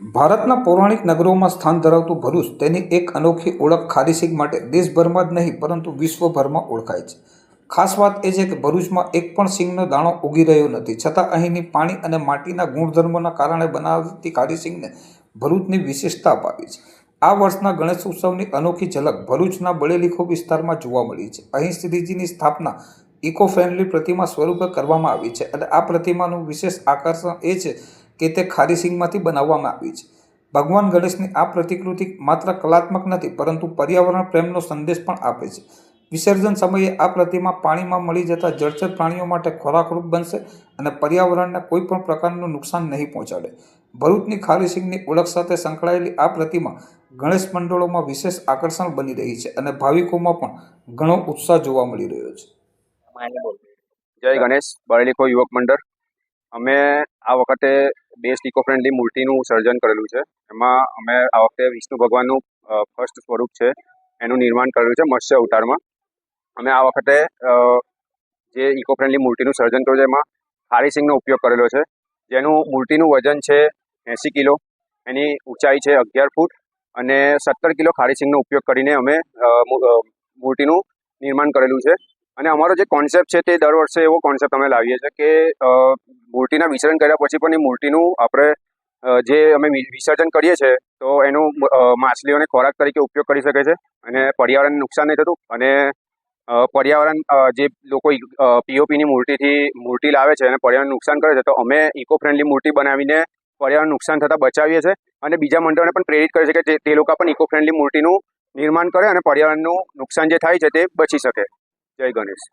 ભારતના પૌરાણિક નગરોમાં સ્થાન ધરાવતું ભરૂચ તેની એક અનોખી ઓળખ ખારીસિંગ માટે દેશભરમાં જ નહીં, પરંતુ વિશ્વભરમાં ઓળખાય છે. ખાસ વાત એ છે કે ભરૂચમાં એક પણ સિંગનો દાણો ઉગી રહ્યો નથી. છતાં અહીંની પાણી અને માટીના ગુણધર્મોના કારણે બનાવતી ખારીસિંગને ભરૂચની વિશેષતા અપાવી છે. આ વર્ષના ગણેશ ઉત્સવની અનોખી ઝલક ભરૂચના બળેલીખો વિસ્તારમાં જોવા મળી છે. અહીં શ્રીજીની સ્થાપના ઇકો ફ્રેન્ડલી પ્રતિમા સ્વરૂપે કરવામાં આવી છે અને આ પ્રતિમાનું વિશેષ આકર્ષણ એ છે કે તે ખારીસિંગમાંથી બનાવવામાં આવી છે. ભગવાન ગણેશની આ પ્રતિકૃતિ માત્ર કલાત્મક નથી, પરંતુ પર્યાવરણ પ્રેમનો સંદેશ પણ આપે છે. વિસર્જન સમયે આ પ્રતિમા પાણીમાં મળી જતા જળચર પ્રાણીઓ માટે ખોરાકરૂપ બનશે અને પર્યાવરણને કોઈ પણ પ્રકારનું નુકસાન નહીં પહોંચાડે. ભરૂચની ખારીસિંગની ઓળખ સાથે સંકળાયેલી આ પ્રતિમા ગણેશ મંડળોમાં વિશેષ આકર્ષણ બની રહી છે અને ભાવિકોમાં પણ ઘણો ઉત્સાહ જોવા મળી રહ્યો છે. જય ગણેશ બરેલીખો યુવક મંડળ. અમે આ વખતે બેસ્ટ ઇકો ફ્રેન્ડલી મૂર્તિનું સર્જન કરેલું છે. એમાં અમે આ વખતે વિષ્ણુ ભગવાનનું ફર્સ્ટ સ્વરૂપ છે. એનું નિર્માણ કરેલું છે મત્સ્ય અવતારમાં. અમે આ વખતે જે ઇકો ફ્રેન્ડલી મૂર્તિનું સર્જન કર્યું છે એમાં ખારીસિંગનો ઉપયોગ કરેલો છે. જેનું મૂર્તિનું વજન છે એંસી કિલો. એની ઊંચાઈ છે અગિયાર ફૂટ અને સત્તર કિલો ખારી સિંગનો ઉપયોગ કરીને અમે મૂર્તિનું નિર્માણ કરેલું છે. અને અમારો જે કોન્સેપ્ટ છે તે દર વર્ષે એવો કોન્સેપ્ટ અમે લાવીએ છીએ કે મૂર્તિના વિસર્જન કર્યા પછી પણ એ મૂર્તિનું આપણે જે અમે વિસર્જન કરીએ છીએ, તો એનું માછલીઓને ખોરાક તરીકે ઉપયોગ કરી શકે છે અને પર્યાવરણને નુકસાન નહીં થતું અને પર્યાવરણ જે લોકો પીઓપીની મૂર્તિથી મૂર્તિ લાવે છે અને પર્યાવરણ નુકસાન કરે છે, તો અમે ઇકો ફ્રેન્ડલી મૂર્તિ બનાવીને પર્યાવરણ નુકસાન થતાં બચાવીએ છીએ અને બીજા મંડળોને પણ પ્રેરિત કરે છે કે તે લોકો પણ ઇકો ફ્રેન્ડલી મૂર્તિનું નિર્માણ કરે અને પર્યાવરણનું નુકસાન જે થાય છે તે બચી શકે. જય ગણેશ.